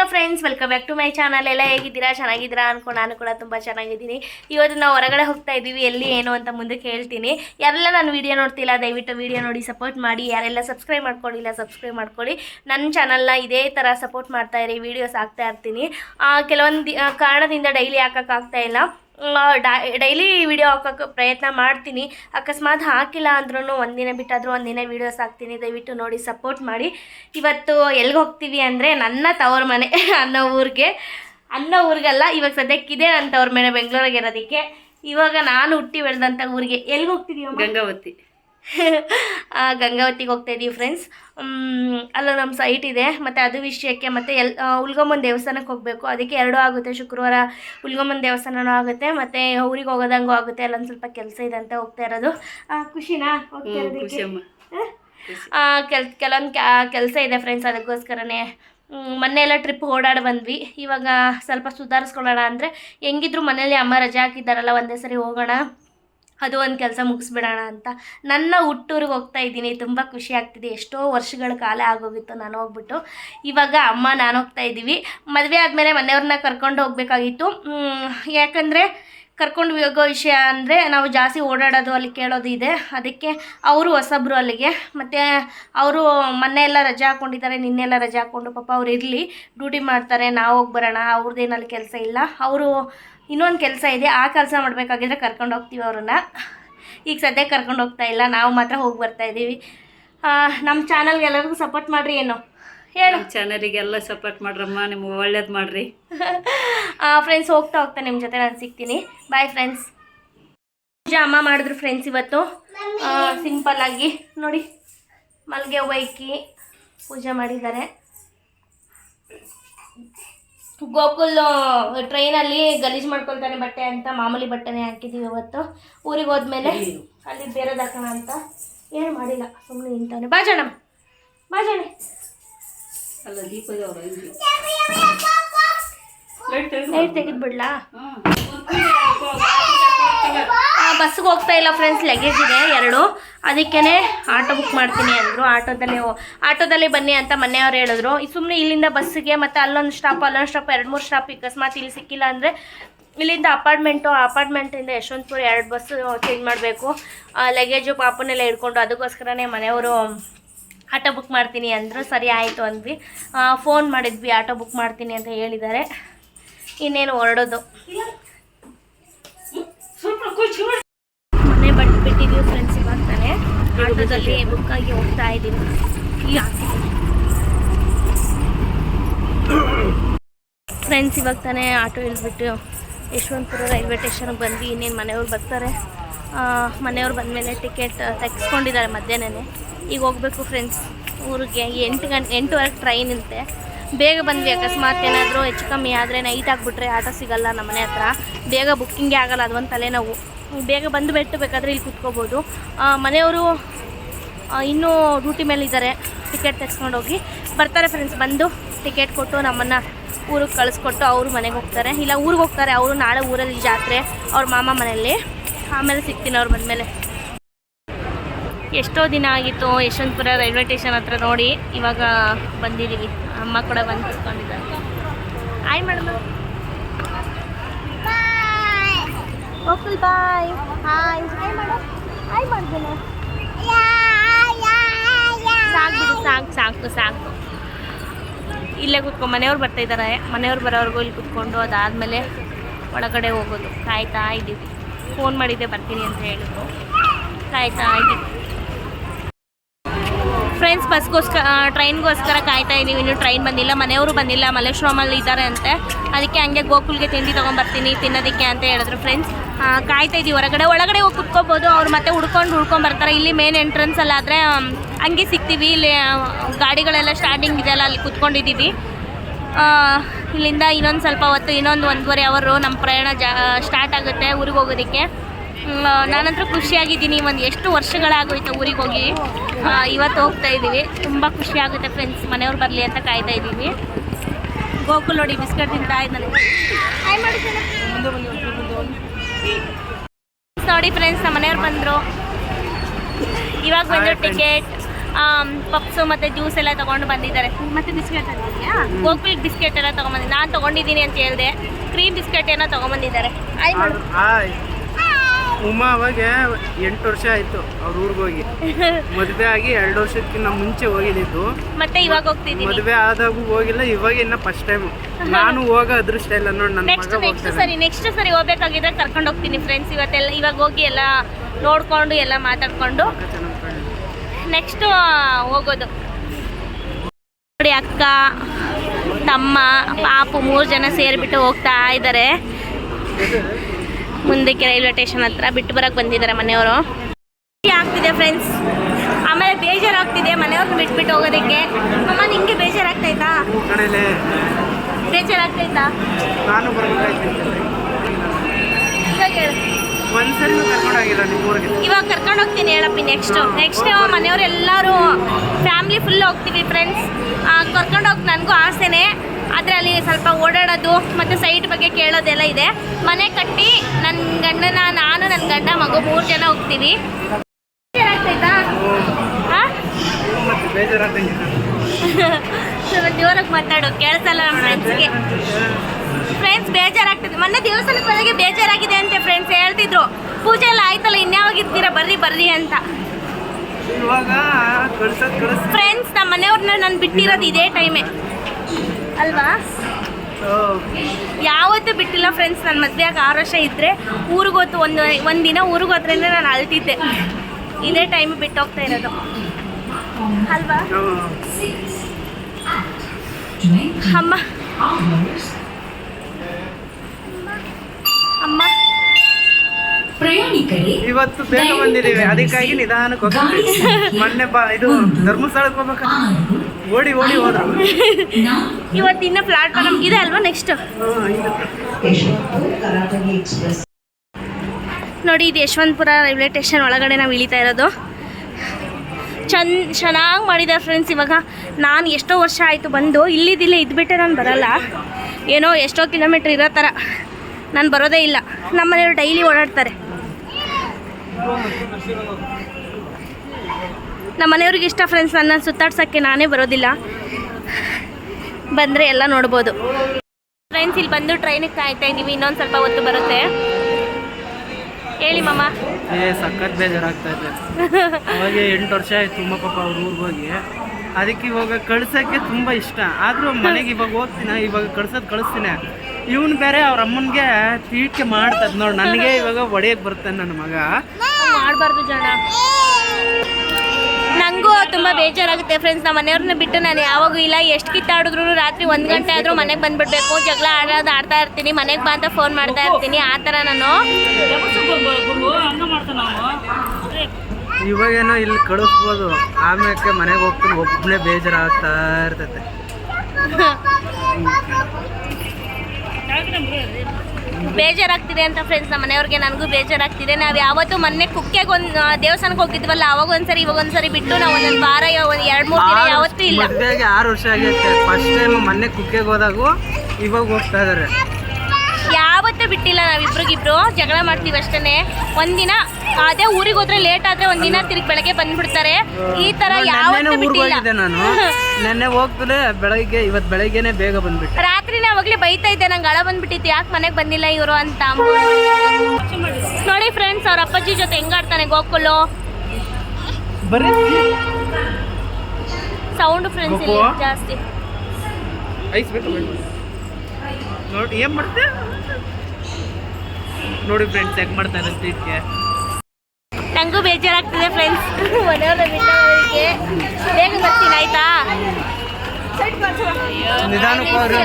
Hello friends welcome back to my channel ಎಲ್ಲ ಹೇಗಿದ್ದೀರಾ? ಚೆನ್ನಾಗಿದ್ದೀರಾ ಅನ್ಕೊಂಡು ನಾನು ಕೂಡ ತುಂಬ ಚೆನ್ನಾಗಿದ್ದೀನಿ. ಇವತ್ತು ನಾವು ಹೊರಗಡೆ ಹೋಗ್ತಾ ಇದ್ದೀವಿ. ಎಲ್ಲಿ, ಏನು ಅಂತ ಮುಂದಕ್ಕೆ ಹೇಳ್ತೀನಿ ಯಾರೆಲ್ಲ ನಾನು ವೀಡಿಯೋ ನೋಡ್ತಿಲ್ಲ, ದಯವಿಟ್ಟು ವಿಡಿಯೋ ನೋಡಿ ಸಪೋರ್ಟ್ ಮಾಡಿ. ಯಾರೆಲ್ಲ ಸಬ್ಸ್ಕ್ರೈಬ್ ಮಾಡ್ಕೊಂಡಿಲ್ಲ ಸಬ್ಸ್ಕ್ರೈಬ್ ಮಾಡ್ಕೊಳ್ಳಿ. ನನ್ನ ಚಾನಲ್ನ ಇದೇ ಥರ ಸಪೋರ್ಟ್ ಮಾಡ್ತಾ ಇರಿ. ವೀಡಿಯೋಸ್ ಹಾಕ್ತಾ ಇರ್ತೀನಿ. ಕೆಲವೊಂದು ಕಾರಣದಿಂದ ಡೈಲಿ ಹಾಕೋಕ್ಕಾಗ್ತಾ ಇಲ್ಲ. ಡೈಲಿ ವಿಡಿಯೋ ಹಾಕೋಕ್ಕೆ ಪ್ರಯತ್ನ ಮಾಡ್ತೀನಿ. ಅಕಸ್ಮಾತ್ ಹಾಕಿಲ್ಲ ಅಂದ್ರೂ ಒಂದಿನ ಬಿಟ್ಟಾದರೂ ಒಂದಿನ ವೀಡಿಯೋಸ್ ಹಾಕ್ತೀನಿ. ದಯವಿಟ್ಟು ನೋಡಿ ಸಪೋರ್ಟ್ ಮಾಡಿ. ಇವತ್ತು ಎಲ್ಲಿಗೆ ಹೋಗ್ತೀವಿ ಅಂದರೆ ನನ್ನ ತವ್ರ ಮನೆ, ಅನ್ನೋ ಊರಿಗೆ. ಅನ್ನೋ ಊರಿಗಲ್ಲ, ಇವಾಗ ಸದ್ಯಕ್ಕಿದೆ ನನ್ನ ತವ್ರ ಮನೆ ಬೆಂಗಳೂರಿಗೆ ಇರೋದಕ್ಕೆ. ಇವಾಗ ನಾನು ಹುಟ್ಟಿ ಬೆಳೆದಂಥ ಊರಿಗೆ. ಎಲ್ಲಿಗೆ ಹೋಗ್ತೀವಿ ಗಂಗಾವತಿ. ಗಂಗಾವತಿಗೆ ಹೋಗ್ತಾ ಇದ್ದೀವಿ ಫ್ರೆಂಡ್ಸ್ ಅಲ್ಲ ನಮ್ಮ ಸೈಟ್ ಇದೆ. ಮತ್ತು ಅದು ವಿಷಯಕ್ಕೆ ಮತ್ತು ಎಲ್ ಉಲ್ಗಮ್ಮನ ದೇವಸ್ಥಾನಕ್ಕೆ ಹೋಗಬೇಕು. ಅದಕ್ಕೆ ಎರಡೂ ಆಗುತ್ತೆ. ಶುಕ್ರವಾರ ಉಲ್ಗಮ್ಮನ ದೇವಸ್ಥಾನನೂ ಆಗುತ್ತೆ. ಮತ್ತು ಊರಿಗೆ ಹೋಗೋದಂಗೂ ಆಗುತ್ತೆ. ಅಲ್ಲೊಂದು ಸ್ವಲ್ಪ ಕೆಲಸ ಇದೆ ಅಂತ ಹೋಗ್ತಾ ಇರೋದು. ಖುಷಿನಾ ಹೋಗ್ತಾ ಕೆಲ್ ಕೆಲವೊಂದು ಕೆಲಸ ಇದೆ ಫ್ರೆಂಡ್ಸ್ ಅದಕ್ಕೋಸ್ಕರನೇ. ಮೊನ್ನೆ ಎಲ್ಲ ಟ್ರಿಪ್ ಓಡಾಡಿ ಬಂದ್ವಿ. ಇವಾಗ ಸ್ವಲ್ಪ ಸುಧಾರಿಸ್ಕೊಳ್ಳೋಣ ಅಂದರೆ ಹೆಂಗಿದ್ರು ಮನೇಲಿ ಅಮ್ಮ ರಜೆ ಹಾಕಿದ್ದಾರಲ್ಲ ಒಂದೇ ಸರಿ ಹೋಗೋಣ. ಅದು ಒಂದು ಕೆಲಸ ಮುಗಿಸ್ಬಿಡೋಣ ಅಂತ. ನನ್ನ ಹುಟ್ಟೂರಿಗೆ ಹೋಗ್ತಾ ಇದ್ದೀನಿ. ತುಂಬ ಖುಷಿ ಆಗ್ತಿದೆ. ಎಷ್ಟೋ ವರ್ಷಗಳ ಕಾಲ ಆಗೋಗಿತ್ತು ನಾನು ಹೋಗ್ಬಿಟ್ಟು. ಇವಾಗ ಅಮ್ಮ, ನಾನು ಹೋಗ್ತಾ ಇದ್ದೀವಿ. ಮದುವೆ ಆದಮೇಲೆ ಮನೆಯವ್ರನ್ನ ಕರ್ಕೊಂಡು ಹೋಗಬೇಕಾಗಿತ್ತು. ಯಾಕಂದರೆ ಕರ್ಕೊಂಡು ಹೋಗೋ ವಿಷಯ ಅಂದರೆ ನಾವು ಜಾಸ್ತಿ ಓಡಾಡೋದು ಅಲ್ಲಿ ಕೇಳೋದು ಇದೆ. ಅದಕ್ಕೆ ಅವರು ಹೊಸಬ್ರು ಅಲ್ಲಿಗೆ. ಮತ್ತು ಅವರು ಮೊನ್ನೆ ಎಲ್ಲ ರಜೆ ಹಾಕ್ಕೊಂಡಿದ್ದಾರೆ ನಿನ್ನೆಲ್ಲ ರಜೆ ಹಾಕ್ಕೊಂಡು ಪಾಪ ಅವ್ರು ಇರಲಿ. ಡ್ಯೂಟಿ ಮಾಡ್ತಾರೆ. ನಾವು ಹೋಗಿ ಬರೋಣ. ಅವ್ರದ್ದೇನಲ್ಲಿ ಕೆಲಸ ಇಲ್ಲ. ಅವರು ಇನ್ನೊಂದು ಕೆಲಸ ಇದೆ. ಆ ಕೆಲಸ ಮಾಡಬೇಕಾಗಿದ್ರೆ ಕರ್ಕೊಂಡು ಹೋಗ್ತೀವಿ ಅವ್ರನ್ನ. ಈಗ ಸದ್ಯಕ್ಕೆ ಕರ್ಕೊಂಡು ಹೋಗ್ತಾ ಇಲ್ಲ. ನಾವು ಮಾತ್ರ ಹೋಗಿ ಬರ್ತಾ ಇದ್ದೀವಿ ನಮ್ಮ ಚಾನಲ್ಗೆ ಎಲ್ಲರಿಗೂ ಸಪೋರ್ಟ್ ಮಾಡಿರಿ ಏನು? ಹೇಳು. ಚಾನಲಿಗೆಲ್ಲ ಸಪೋರ್ಟ್ ಮಾಡ್ರಮ್ಮ. ನಿಮ್ಗೆ ಒಳ್ಳೇದು ಮಾಡಿರಿ. ಫ್ರೆಂಡ್ಸ್ ಹೋಗ್ತಾ ಹೋಗ್ತಾ ನಿಮ್ಮ ಜೊತೆ ನಾನು ಸಿಗ್ತೀನಿ. ಬಾಯ್ ಫ್ರೆಂಡ್ಸ್ ಪೂಜಾ ಅಮ್ಮ ಮಾಡಿದ್ರು ಫ್ರೆಂಡ್ಸ್ ಇವತ್ತು. ಸಿಂಪಲ್ಲಾಗಿ ನೋಡಿ ಮಲ್ಲಿಗೆ ಹೂವು ಇಕ್ಕಿ ಪೂಜೆ ಮಾಡಿದ್ದಾರೆ. ಗೋಕುಲ್ ಟ್ರೈನಲ್ಲಿ ಗಲೀಜು ಮಾಡ್ಕೊಳ್ತಾನೆ ಬಟ್ಟೆ ಅಂತ ಮಾಮೂಲಿ ಬಟ್ಟೆನೇ ಹಾಕಿದ್ದೀವಿ ಇವತ್ತು. ಊರಿಗೆ ಹೋದ್ಮೇಲೆ ಅಲ್ಲಿ ಬೇರೆ ಹಾಕೋಣ ಅಂತ. ಏನು ಮಾಡಿಲ್ಲ ಸುಮ್ಮನೆ ನಿಂತಾನೆ. ಬಾಜಣ ಬಾಜಣೆ ಅಲ್ಲ ಲೈಟ್ ತೆಗೆದ್ಬಿಡ್ಲಾ? ಬಸ್ಗೆ ಹೋಗ್ತಾ ಇಲ್ಲ ಫ್ರೆಂಡ್ಸ್ ಲಗೇಜ್ ಇದೆ ಎರಡು. ಅದಕ್ಕೇ ಆಟೋ ಬುಕ್ ಮಾಡ್ತೀನಿ ಅಂದರು. ಆಟೋದಲ್ಲಿ ಆಟೋದಲ್ಲಿ ಬನ್ನಿ ಅಂತ ಮನೆಯವ್ರು ಹೇಳಿದ್ರು. ಸುಮ್ಮನೆ ಇಲ್ಲಿಂದ ಬಸ್ಸಿಗೆ ಮತ್ತು ಅಲ್ಲೊಂದು ಸ್ಟಾಪ್ ಅಲ್ಲೊಂದು ಸ್ಟಾಪ್ ಎರಡು ಮೂರು ಸ್ಟಾಪ್ ಅಕಸ್ಮಾತ್ ಇಲ್ಲಿ ಸಿಕ್ಕಿಲ್ಲ ಅಂದರೆ ಇಲ್ಲಿಂದ ಅಪಾರ್ಟ್ಮೆಂಟು ಅಪಾರ್ಟ್ಮೆಂಟಿಂದ ಯಶವಂತಪುರ ಎರಡು ಬಸ್ಸು ಚೇಂಜ್ ಮಾಡಬೇಕು. ಲಗೇಜು ಪಾಪನೆಲ್ಲ ಹಿಡ್ಕೊಂಡು ಅದಕ್ಕೋಸ್ಕರನೇ ಮನೆಯವರು ಆಟೋ ಬುಕ್ ಮಾಡ್ತೀನಿ ಅಂದರು. ಸರಿ ಆಯಿತು ಅಂದ್ವಿ. ಫೋನ್ ಮಾಡಿದ್ವಿ, ಆಟೋ ಬುಕ್ ಮಾಡ್ತೀನಿ ಅಂತ ಹೇಳಿದ್ದಾರೆ. ಇನ್ನೇನು ಹೊರಡೋದು ಮನೆ ಬಟ್ ಬಿಟ್ಟಿದ್ದೀವಿ ಫ್ರೆಂಡ್ಸ್ ಇವಾಗ ತಾನೆ ಆಟೋದಲ್ಲಿ ಬುಕ್ಕಾಗಿ ಹೋಗ್ತಾ ಇದ್ದೀವಿ ಫ್ರೆಂಡ್ಸ್ ಇವಾಗ ತಾನೇ ಆಟೋ ಇಳಿದ್ಬಿಟ್ಟು ಯಶವಂತಪುರ ರೈಲ್ವೆ ಸ್ಟೇಷನ್ಗೆ ಬಂದ್ವಿ. ಇನ್ನೇನು ಮನೆಯವ್ರು ಬರ್ತಾರೆ. ಮನೆಯವ್ರು ಬಂದಮೇಲೆ ಟಿಕೆಟ್ ತೆಗೆಸ್ಕೊಂಡಿದ್ದಾರೆ ಮಧ್ಯಾಹ್ನನೇ. ಈಗ ಹೋಗ್ಬೇಕು ಫ್ರೆಂಡ್ಸ್ ಊರಿಗೆ ಎಂಟು ಗಂಟೆ, ಎಂಟುವರೆಗೆ ಟ್ರೈನ್ ಇರುತ್ತೆ. ಬೇಗ ಬಂದ್ವಿ. ಅಕಸ್ಮಾತ್ ಏನಾದರೂ ಹೆಚ್ಚು ಕಮ್ಮಿ ಆದರೆ ನೈಟ್ ಆಗಿಬಿಟ್ರೆ ಆಟೋ ಸಿಗಲ್ಲ ನಮ್ಮ ಮನೆ ಹತ್ರ. ಬೇಗ ಬುಕ್ಕಿಂಗೇ ಆಗಲ್ಲ ಒಂದು ತಲೆನೋವು. ಬೇಗ ಬಂದು ಬಿಟ್ಟು ಬೇಕಾದರೆ ಇಲ್ಲಿ ಕುತ್ಕೋಬೋದು. ಮನೆಯವರು ಇನ್ನೂ ಡ್ಯೂಟಿ ಮೇಲೆ ಇದ್ದಾರೆ. ಟಿಕೆಟ್ ತೆಗೆಸ್ಕೊಂಡು ಹೋಗಿ. ಬರ್ತಾರೆ ಫ್ರೆಂಡ್ಸ್ ಬಂದು ಟಿಕೆಟ್ ಕೊಟ್ಟು ನಮ್ಮನ್ನು ಊರಿಗೆ ಕಳಿಸ್ಕೊಟ್ಟು ಅವರು ಮನೆಗೆ ಹೋಗ್ತಾರೆ. ಇಲ್ಲ, ಊರಿಗೆ ಹೋಗ್ತಾರೆ. ಅವರು ನಾಳೆ ಊರಲ್ಲಿ ಜಾತ್ರೆ, ಅವ್ರ ಮಾಮ ಮನೆಯಲ್ಲಿ. ಆಮೇಲೆ ಸಿಗ್ತೀನಿ ಅವ್ರು ಬಂದಮೇಲೆ. ಎಷ್ಟೋ ದಿನ ಆಗಿತ್ತು ಯಶವಂತಪುರ ರೈಲ್ವೆ ಸ್ಟೇಷನ್ ಹತ್ರ ನೋಡಿ ಇವಾಗ ಬಂದಿದ್ದೀವಿ. ಅಮ್ಮ ಕೂಡ ಬಂದು ಕೂತ್ಕೊಂಡಿದ್ದಾರೆ ಆಯ್ madam okay bye hi hi madam hi ಮಾಡ್ತೀನಿ ಸಾಕು ಸಾಕು ಸಾಕು. ಇಲ್ಲೇ ಕೂತ್ಕೊಂಡು ಮನೆಯವ್ರು ಬರ್ತಾ ಇದ್ದಾರೆ. ಮನೆಯವ್ರು ಬರೋವರೆಗೂ ಇಲ್ಲಿ ಕೂತ್ಕೊಂಡು ಅದಾದಮೇಲೆ ಒಳಗಡೆ ಹೋಗೋದು. ಕಾಯ್ತಾ ಇದ್ದೀವಿ ಫೋನ್ ಮಾಡಿದ್ದೆ ಬರ್ತೀನಿ ಅಂತ ಹೇಳಿದ್ರು. ಕಾಯ್ತಾ ಇದ್ದೀವಿ ಫ್ರೆಂಡ್ಸ್ ಬಸ್ಗೋಸ್ಕರ ಟ್ರೈನ್ಗೋಸ್ಕರ ಕಾಯ್ತಾ ಇದ್ದೀವಿ. ಇನ್ನು ಟ್ರೈನ್ ಬಂದಿಲ್ಲ, ಮನೆಯವರು ಬಂದಿಲ್ಲ ಮಲ್ಲೇಶ್ವರಮಲ್ಲಿ ಇದ್ದಾರೆ ಅಂತೆ. ಅದಕ್ಕೆ ಹಂಗೆ ಗೋಕುಲ್ಗೆ ತಿಂಡಿ ತೊಗೊಂಬರ್ತೀನಿ, ತಿನ್ನೋದಕ್ಕೆ ಅಂತ ಹೇಳಿದ್ರು ಫ್ರೆಂಡ್ಸ್ ಕಾಯ್ತಾ ಇದ್ದೀವಿ. ಹೊರಗಡೆ, ಒಳಗಡೆ ಹೋಗಿ ಕುತ್ಕೋಬೋದು. ಅವ್ರು ಮತ್ತೆ ಹುಡ್ಕೊಂಡು ಹುಡ್ಕೊಂಡು ಬರ್ತಾರೆ. ಇಲ್ಲಿ ಮೇನ್ ಎಂಟ್ರೆನ್ಸಲ್ಲಿ ಆದರೆ ಹಂಗೆ ಸಿಗ್ತೀವಿ. ಇಲ್ಲಿ ಗಾಡಿಗಳೆಲ್ಲ ಸ್ಟಾರ್ಟಿಂಗ್ ಇದೆಯಲ್ಲ ಅಲ್ಲಿ ಕುತ್ಕೊಂಡಿದ್ದೀವಿ. ಇಲ್ಲಿಂದ ಇನ್ನೊಂದು ಸ್ವಲ್ಪ ಹೊತ್ತು, ಇನ್ನೊಂದು ಒಂದೂವರೆ ಅವರು ನಮ್ಮ ಪ್ರಯಾಣ ಜಾ, ಸ್ಟಾರ್ಟ್ ಆಗುತ್ತೆ ಊರಿಗೆ ಹೋಗೋದಕ್ಕೆ. ಮ್, ನಾನಂತೂ ಖುಷಿಯಾಗಿದ್ದೀನಿ. ಒಂದು ಎಷ್ಟು ವರ್ಷಗಳಾಗೋಯ್ತು ಊರಿಗೆ ಹೋಗಿ. ಇವತ್ತು ಹೋಗ್ತಾ ಇದ್ದೀವಿ. ತುಂಬ ಖುಷಿ ಆಗುತ್ತೆ ಫ್ರೆಂಡ್ಸ್. ಮನೆಯವ್ರು ಬರಲಿ ಅಂತ ಕಾಯ್ತಾ ಇದ್ದೀವಿ. ಗೋಕುಲ್ ನೋಡಿ ಬಿಸ್ಕೆಟ್ ತಿಂತಾ ಇದ್ದಾನೆ. ನೋಡಿ ಫ್ರೆಂಡ್ಸ್ ನಮ್ಮ ಮನೆಯವ್ರು ಬಂದರು. ಇವಾಗ ಬಂದರು ಟಿಕೆಟ್ ಪಪ್ಸು ಮತ್ತು ಜ್ಯೂಸ್ ಎಲ್ಲ ತೊಗೊಂಡು ಬಂದಿದ್ದಾರೆ. ಮತ್ತೆ ಬಿಸ್ಕೆಟ್ ಗೋಕುಲ್ ಬಿಸ್ಕೆಟ್ ಎಲ್ಲ ತೊಗೊಂಬಂದಿದ್ದೆ ನಾನು ತೊಗೊಂಡಿದ್ದೀನಿ ಅಂತ ಹೇಳಿದೆ. ಕ್ರೀಮ್ ಬಿಸ್ಕೆಟ್ ಏನೋ ತೊಗೊಂಬಂದಿದ್ದಾರೆ ಆಯ್ತು ಹಾಯ್ ಉಮಾ ಅವಾಗ ಎಂಟು ವರ್ಷ ಆಯ್ತು ಅವ್ರ ಊರಿಗೆ ಹೋಗಿ. ಮದುವೆ ಆಗಿ ಎರಡು ವರ್ಷಕ್ಕಿಂತ ಮುಂಚೆ ಹೋಗಿದ್ದು ಮತ್ತೆ ಇವಾಗ ಹೋಗ್ತಿದ್ದೀನಿ ಮದುವೆ ಆದಾಗೂ ಹೋಗಿಲ್ಲ ಇವಾಗ ಇನ್ನ ಫಸ್ಟ್ ಟೈಮ್ ನಾನು ಹೋಗೋ ಅದೃಷ್ಟ ಇಲ್ಲ ನೋಡಿ ನನ್ನ ನೆಕ್ಸ್ಟ್ ಮಗ ನೆಕ್ಸ್ಟ್ ಹೋಗ್ತಾನೆ. ಸರಿ ನೆಕ್ಸ್ಟ್ ಸರಿ ಹೋಗ್ಬೇಕಾಗಿದ್ರೆ ಕರ್ಕೊಂಡು ಹೋಗ್ತೀನಿ ಫ್ರೆಂಡ್ಸ್ ಇವತ್ತೆಲ್ಲ ಇವಾಗ ಹೋಗಿ ಎಲ್ಲ ನೋಡ್ಕೊಂಡು ಎಲ್ಲ ಮಾತಾಡ್ಕೊಂಡು. ಚೆನ್ನಾಗ್. ನೆಕ್ಸ್ಟ್ ಹೋಗೋದು. ನೋಡಿ ಅಕ್ಕ ತಮ್ಮ ಪಾಪು ಮೂರು ಜನ ಸೇರಿಬಿಟ್ಟು ಹೋಗ್ತಾ ಇದ್ದಾರೆ ಮುಂದಕ್ಕೆ ರೈಲ್ವೆ ಸ್ಟೇಷನ್ ಹತ್ರ ಬಿಟ್ಟು ಬರಕ್ಕೆ ಬಂದಿದ್ದಾರೆ ಮನೆಯವರು. ಆಗ್ತಿದೆ ಫ್ರೆಂಡ್ಸ್ ಆಮೇಲೆ ಬೇಜಾರಾಗ್ತಿದೆ ಮನೆಯವ್ರನ್ನ ಬಿಟ್ಬಿಟ್ಟು ಹೋಗೋದಕ್ಕೆ. ಅಮ್ಮ ನಿಂಗೆ ಬೇಜಾರಾಗ್ತೈತಾ ಬೇಜಾರಾಗ್ತೈತಾ ಇವಾಗ ಕರ್ಕೊಂಡು ಹೋಗ್ತೀನಿ ಹೇಳಪ್ಪಿ ನೆಕ್ಸ್ಟ್ ನೆಕ್ಸ್ಟ್ ಮನೆಯವರೆಲ್ಲರೂ ಎಲ್ಲರೂ ಫ್ಯಾಮ್ಲಿ ಫುಲ್ ಹೋಗ್ತೀವಿ ಫ್ರೆಂಡ್ಸ್ ಕರ್ಕೊಂಡು ಹೋಗಿ ನನಗೂ ಆಸೆನೇ. ಆದರೆ ಅಲ್ಲಿ ಸ್ವಲ್ಪ ಓಡಾಡೋದು ಮತ್ತು ಸೈಟ್ ಬಗ್ಗೆ ಕೇಳೋದೆಲ್ಲ ಇದೆ. ಮನೆ ಕಟ್ಟಿ ನನ್ನ ಗಂಡನ ನಾನು ನನ್ನ ಗಂಡ ಮಗು ಮೂರು ಜನ ಹೋಗ್ತೀವಿ. ಬೇಜಾರಾಗ್ತೈತಾ ಜೋರಾಗಿ ಮಾತಾಡು ಕೇಳಿಸಲ್ಲ ನಮ್ಮ ಫ್ರೆಂಡ್ಸ್ಗೆ ಫ್ರೆಂಡ್ಸ್ ಬೇಜಾರಾಗ್ತದೆ. ಮೊನ್ನೆ ದೇವಸ್ಥಾನದ ಬೆಳಗ್ಗೆ ಬೇಜಾರಾಗಿದೆ ಅಂತೆ ಫ್ರೆಂಡ್ಸ್ ಹೇಳ್ತಿದ್ರು. ಪೂಜೆ ಎಲ್ಲ ಆಯ್ತಲ್ಲ ಇನ್ಯಾವಾಗ ಇರ್ತೀರಾ ಬರ್ರಿ ಬರ್ರಿ ಅಂತ. ಫ್ರೆಂಡ್ಸ್ ನಮ್ಮ ಮನೆಯವ್ರನ್ನ ನಾನು ಬಿಟ್ಟಿರೋದು ಇದೇ ಟೈಮೇ ಅಲ್ವಾ? ಯಾವತ್ತೂ ಬಿಟ್ಟಿಲ್ಲ ಫ್ರೆಂಡ್ಸ್ ನನ್ನ ಮದುವೆಯಾಗ ಆರು ವರ್ಷ ಇದ್ದರೆ ಊರಿಗೋತು ಒಂದು ಒಂದು ದಿನ ಊರಿಗೋದ್ರಿಂದ ನಾನು ಅಳ್ತಿದ್ದೆ. ಇದೇ ಟೈಮ್ ಬಿಟ್ಟು ಹೋಗ್ತಾ ಇರೋದು. ಅಲ್ವಾ? ಅಮ್ಮ. ಅಮ್ಮ. ಪ್ರಯಾಣಿಕರೇ ಇವತ್ತು ಬೇಗ ಬಂದಿದ್ದೀವಿ. ಅದಕ್ಕಾಗಿ ನಿಧಾನಕ್ಕೆ ಹೋಗ್ತೀವಿ. ಮೊನ್ನೆ ಬಾ ಇದು ಧರ್ಮಸ್ಥಳಕ್ಕೆ ಹೋಗ್ಬೇಕ? ಓಡಿ ಓಡಿ ಹೋದ್ರ. ಇವತ್ತು ಇನ್ನೂ ಪ್ಲಾಟ್ಫಾರ್ಮ್ ಇದೆ ಅಲ್ವಾ ನೆಕ್ಸ್ಟ್ ನೋಡಿ ಇದು ಯಶವಂತಪುರ ರೈಲ್ವೆ ಸ್ಟೇಷನ್ ಒಳಗಡೆ ನಾವು ಇಳಿತಾ ಇರೋದು. ಚೆನ್ನ ಚೆನ್ನಾಗಿ ಮಾಡಿದ್ದಾರೆ ಫ್ರೆಂಡ್ಸ್ ಇವಾಗ. ನಾನು ಎಷ್ಟೋ ವರ್ಷ ಆಯಿತು ಬಂದು ಇಲ್ಲಿದ್ದಿಲ್ಲ ಇದ್ಬಿಟ್ಟೆ ನಾನು ಬರೋಲ್ಲ. ಏನೋ ಎಷ್ಟೋ ಕಿಲೋಮೀಟ್ರ್ ಇರೋ ಥರ ನಾನು ಬರೋದೇ ಇಲ್ಲ. ನಮ್ಮನೆಯವರು ಡೈಲಿ ಓಡಾಡ್ತಾರೆ. ನಮ್ಮ ಮನೆಯವ್ರಿಗೆ ಇಷ್ಟ ಫ್ರೆಂಡ್ಸ್ ನನ್ನ ಸುತ್ತಾಡ್ಸೋಕ್ಕೆ ನಾನೇ ಬರೋದಿಲ್ಲ. ಬಂದರೆ ಎಲ್ಲ ನೋಡ್ಬೋದು. ಫ್ರೆಂಡ್ಸ್ ಇಲ್ಲಿ ಬಂದು ಟ್ರೈನಿಗೆ ಕಾಯ್ತಾ ಇದ್ದೀವಿ, ಇನ್ನೊಂದು ಸ್ವಲ್ಪ ಹೊತ್ತು ಬರುತ್ತೆ. ಹೇಳಿ ಮಮ್ಮ ಸಖತ್ ಬೇಜಾರಾಗ್ತಾ ಇದೆ. ಅವಾಗ ಎಂಟು ವರ್ಷ ಆಯ್ತು ತುಂಬ ಪಾಪ ಅವ್ರ ಊರಿಗೆ ಹೋಗಿ. ಅದಕ್ಕೆ ಇವಾಗ ಕಳ್ಸೋಕ್ಕೆ ತುಂಬ ಇಷ್ಟ. ಆದರೂ ಮನೆಗೆ ಇವಾಗ ಹೋಗ್ತೀನಿ, ಇವಾಗ ಕಳ್ಸೋದು ಕಳಿಸ್ತೀನಿ. ಇವನು ಬೇರೆ ಅವ್ರ ಅಮ್ಮನಿಗೆ ತೀಟೆ ಮಾಡ್ತದೆ ನೋಡಿ. ನನಗೆ ಇವಾಗ ಒಡೆಯಕ್ಕೆ ಬರ್ತಾನೆ ನನ್ನ ಮಗ. ಮಾಡಬಾರ್ದು ಜನ. ನನಗೂ ತುಂಬ ಬೇಜಾರಾಗುತ್ತೆ ಫ್ರೆಂಡ್ಸ್ ನಮ್ಮ ಮನೆಯವ್ರನ್ನ ಬಿಟ್ಟು ನಾನು ಯಾವಾಗೂ ಇಲ್ಲ ಎಷ್ಟು ಕಿತ್ತಾಡಿದ್ರು ರಾತ್ರಿ ಒಂದು ಗಂಟೆ ಆದರೂ ಮನೆಗೆ ಬಂದ್ಬಿಡ್ಬೇಕು ಜಗಳ ಆಡೋದು ಆಡ್ತಾ ಇರ್ತೀನಿ ಮನೆಗೆ ಬಾ ಅಂತ ಫೋನ್ ಮಾಡ್ತಾ ಇರ್ತೀನಿ ಆ ಥರ ನಾನು. ಇವಾಗೇನೋ ಇಲ್ಲಿ ಕಳಿಸ್ಬೋದು. ಆಮೇಲೆ ಮನೆಗೆ ಹೋಗ್ತೀನಿ ಒಬ್ಬನೇ ಬೇಜಾರಾಗ್ತಾ ಇರ್ತೈತೆ. ಬೇಜಾರಾಗ್ತಿದೆ ಅಂತ ಫ್ರೆಂಡ್ಸ್ ನಮ್ಮ ಮನೆಯವ್ರಿಗೆ ನನಗೂ ಬೇಜಾರಾಗ್ತಿದೆ. ನಾವು ಯಾವತ್ತೂ ಮೊನ್ನೆ ಕುಕ್ಕೆಗೆ ಒಂದು ದೇವಸ್ಥಾನಕ್ಕೆ ಹೋಗಿದ್ವಲ್ಲ ಅವಾಗ ಒಂದ್ಸರಿ ಇವಾಗ ಒಂದ್ಸರಿ ಬಿಟ್ಟು ನಾವು ಒಂದೊಂದು ವಾರ ಒಂದು ಎರಡು ಮೂರು ದಿನ ಯಾವತ್ತೂ ಇಲ್ಲ. ಮದುವೆಗೆ ಆರು ವರ್ಷ ಆಗೈತೆ. ಫಸ್ಟ್ ಟೈಮ್ ಮೊನ್ನೆ ಕುಕ್ಕೆಗೆ ಹೋದಾಗ ಇವಾಗ ಹೋಗ್ತಾ ಇದಾರೆ. ಯಾವತ್ತೂ ಬಿಟ್ಟಿಲ್ಲ ನಾವಿಬ್ರಿಗಿಬ್ರು. ಜಗಳ ಮಾಡ್ತೀವಿ ಅಷ್ಟೇ ಒಂದಿನ ಅದೇ ಊರಿಗೆ ಹೋದ್ರೆ ಲೇಟ್ ಆದ್ರೆ ಒಂದಿನ ತಿರ್ಗಿ ಬೆಳಗ್ಗೆ ಬಂದ್ಬಿಡ್ತಾರೆ. ಈ ತರ ಯಾವ ಬಿಟ್ಟಿಲ್ಲ. ನಾನು. ನೆನ್ನೆ ಹೋಗ್ತದೆ ಬೆಳಗ್ಗೆ ಇವತ್ತು ಬೆಳಗ್ಗೆನೆ ಬೇಗ ಬಂದ್ಬಿಟ್ಟೆ. ರಾತ್ರಿ ಅವಾಗಲೇ ಬೈತಾ ಇದ್ದೆ ನಂಗೆ ಹಳ ಬಂದ್ಬಿಟ್ಟಿತ್ತು. ಯಾಕೆ ಮನೆಗೆ ಬಂದಿಲ್ಲ ಇವರು ಅಂತ. ನೋಡಿ ಫ್ರೆಂಡ್ಸ್ ಅವ್ರ ಅಪ್ಪಾಜಿ ಜೊತೆ ಹೆಂಗಾಡ್ತಾನೆ ಗೋಕುಲು? ಸೌಂಡ್ ಫ್ರೆಂಡ್ಸ್ ಇಲ್ಲಿ ಜಾಸ್ತಿ. ನೋಡಿ ಏನ್ ಮಾಡ್ತೆ ನೋಡಿ ಫ್ರೆಂಡ್ಸ್ ಹೆಂಗ್ ಮಾಡ್ತಾರೆ ಸೀಟ್ಗೆ ನಂಗೂ ಬೇಜಾರಾಗ್ತದೆ ಫ್ರೆಂಡ್ಸ್ ಬೇಗ ಬರ್ತೀನಿ ಆಯ್ತಾ?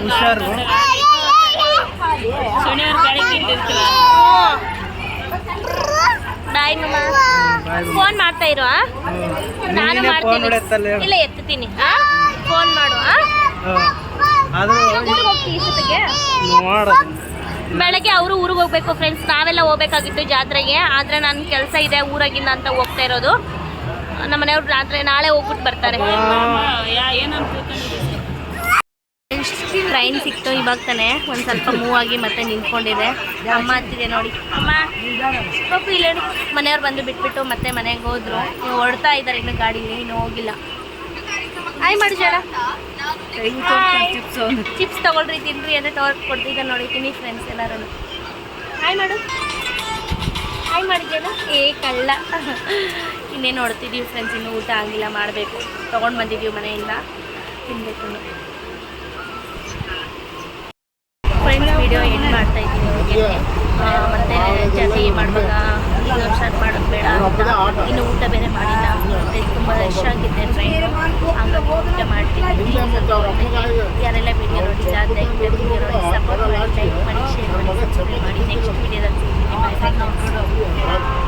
ಹುಷಾರು. ಬಾಯ್. ಫೋನ್ ಮಾಡ್ತಾ ಇರುವ ನಾನು ಮಾಡ್ತೀನಿ. ಇಲ್ಲ ಎತ್ತುತ್ತೀನಿ ಫೋನ್ ಮಾಡುವ ಹೋಗ್ತೀನಿ ಇಷ್ಟೊತ್ತಿಗೆ ಬೆಳಗ್ಗೆ ಅವರು ಊರಿಗೆ ಹೋಗ್ಬೇಕು ಫ್ರೆಂಡ್ಸ್ ನಾವೆಲ್ಲ ಹೋಗ್ಬೇಕಾಗಿತ್ತು ಜಾತ್ರೆಗೆ. ಆದರೆ ನನ್ನ ಕೆಲಸ ಇದೆ, ಊರಾಗಿಂದ ಅಂತ ಹೋಗ್ತಾ ಇರೋದು. ನಮ್ಮ ಮನೆಯವ್ರು ರಾತ್ರಿ ನಾಳೆ ಹೋಗ್ಬಿಟ್ಟು ಬರ್ತಾರೆ. ಟ್ರೈನ್ ಸಿಕ್ತು, ಇವಾಗ ತಾನೆ ಒಂದು ಸ್ವಲ್ಪ ಮೂವ್ ಆಗಿ ಮತ್ತೆ ನಿಂತ್ಕೊಂಡಿದೆ. ಅಮ್ಮ ಅಂತಿದೆ ನೋಡಿ. ಅಮ್ಮ ಪಾಪು ಇಲ್ಲ ಮನೆಯವ್ರು ಬಂದು ಬಿಟ್ಬಿಟ್ಟು ಮತ್ತೆ ಮನೆಗೆ ಹೋದ್ರು. ಹೊಡ್ತಾ ಇದ್ದಾರೆ ಇನ್ನು ಗಾಡೀಲಿ, ಇನ್ನು ಹೋಗಿಲ್ಲ. ಆಯ್ ಮಾಡಿ ಚಿಪ್ಸ್ ತಗೊಳ್ರಿ ತಿನ್ರಿ ಅಂತ ತಗೊಳ್ ಕೊಡ್ತಿದ್ದೆ ನೋಡಿ ತಿನ್ನಿ ಫ್ರೆಂಡ್ಸ್ ಎಲ್ಲರೂ ಹಾಯ್ ಮಾಡು. ಹಾಯ್ ಮಾಡಿದ್ದೇನು ಏ ಕಳ್ಳ. ಇನ್ನೇ ನೋಡ್ತಿದ್ದೀವಿ ಫ್ರೆಂಡ್ಸ್ ಇನ್ನೂ ಊಟ ಆಗಿಲ್ಲ ಮಾಡಬೇಕು. ತೊಗೊಂಡು ಬಂದಿದ್ದೀವಿ ಮನೆಯಿಂದ. ತಿನ್ಬೇಕು ಫ್ರೆಂಡ್ಸ್ ವಿಡಿಯೋ ಎಂಡ್ ಮಾಡ್ತಾ ಇದ್ದೀನಿ ಅವ್ರಿಗೆ ಮತ್ತೆ ಜರ್ನಿ ಮಾಡುವಾಗ ವಿಡಿಯೋ ಸ್ಟಾರ್ಟ್ ಮಾಡೋದು ಬೇಡ ಅಂತ ಇನ್ನು ಊಟ ಬೇರೆ ಮಾಡಿಲ್ಲ. ಮತ್ತೆ ತುಂಬ ರಶ್ ಆಗಿದೆ ಟ್ರೈನು ಹಾಗಾಗಿ ಊಟ ಮಾಡ್ತೀನಿ. ಯಾರೆಲ್ಲ ವಿಡಿಯೋ ನೋಡಿಲ್ಲ ದಯವಿಟ್ಟು ವಿಡಿಯೋ ನೋಡಿ ಸಪೋರ್ಟ್ ಮಾಡಿ ಲೈಕ್ ಮಾಡಿ ಶೇರ್ ಮಾಡಿ ಸಬ್ಸ್ಕ್ರೈಬ್ ಮಾಡಿ. ನೆಕ್ಸ್ಟ್ ವಿಡಿಯೋದಲ್ಲಿ ಸಿಗ್ತೀನಿ. Bye bye